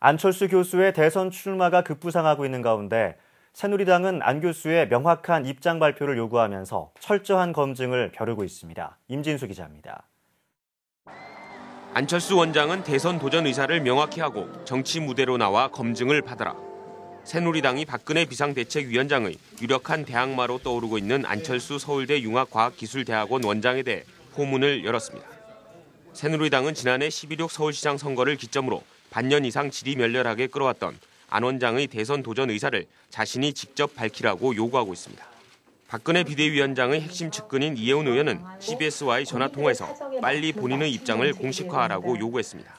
안철수 교수의 대선 출마가 급부상하고 있는 가운데 새누리당은 안 교수의 명확한 입장 발표를 요구하면서 철저한 검증을 벼르고 있습니다. 임진수 기자입니다. 안철수 원장은 대선 도전 의사를 명확히 하고 정치 무대로 나와 검증을 받아라. 새누리당이 박근혜 비상대책위원장의 유력한 대항마로 떠오르고 있는 안철수 서울대 융합과학기술대학원 원장에 대해 포문을 열었습니다. 새누리당은 지난해 11.6 서울시장 선거를 기점으로 반년 이상 질의멸렬하게 끌어왔던 안 원장의 대선 도전 의사를 자신이 직접 밝히라고 요구하고 있습니다. 박근혜 비대위원장의 핵심 측근인 이혜훈 의원은 CBS와의 전화 통화에서 빨리 본인의 입장을 공식화하라고 요구했습니다.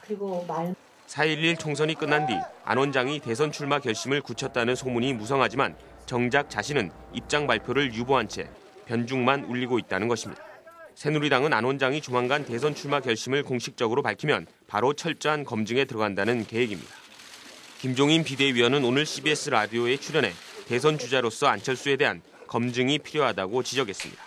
4.11 총선이 끝난 뒤 안 원장이 대선 출마 결심을 굳혔다는 소문이 무성하지만 정작 자신은 입장 발표를 유보한 채 변죽만 울리고 있다는 것입니다. 새누리당은 안 원장이 조만간 대선 출마 결심을 공식적으로 밝히면 바로 철저한 검증에 들어간다는 계획입니다. 김종인 비대위원은 오늘 CBS 라디오에 출연해 대선 주자로서 안철수에 대한 검증이 필요하다고 지적했습니다.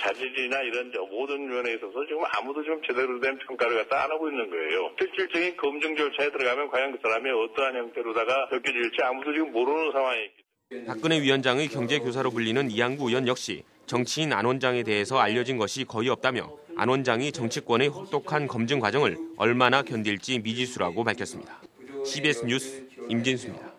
자질이나 이런 모든 면에 있어서 지금 아무도 좀 제대로 된 평가를 갖다 안 하고 있는 거예요. 실질적인 검증 절차에 들어가면 과연 그 사람이 어떠한 형태로다가 벗겨질지 아무도 지금 모르는 상황이기 박근혜 위원장의 경제교사로 불리는 이양구 의원 역시 정치인 안 원장에 대해서 알려진 것이 거의 없다며 안 원장이 정치권의 혹독한 검증 과정을 얼마나 견딜지 미지수라고 밝혔습니다. CBS 뉴스 임진수입니다.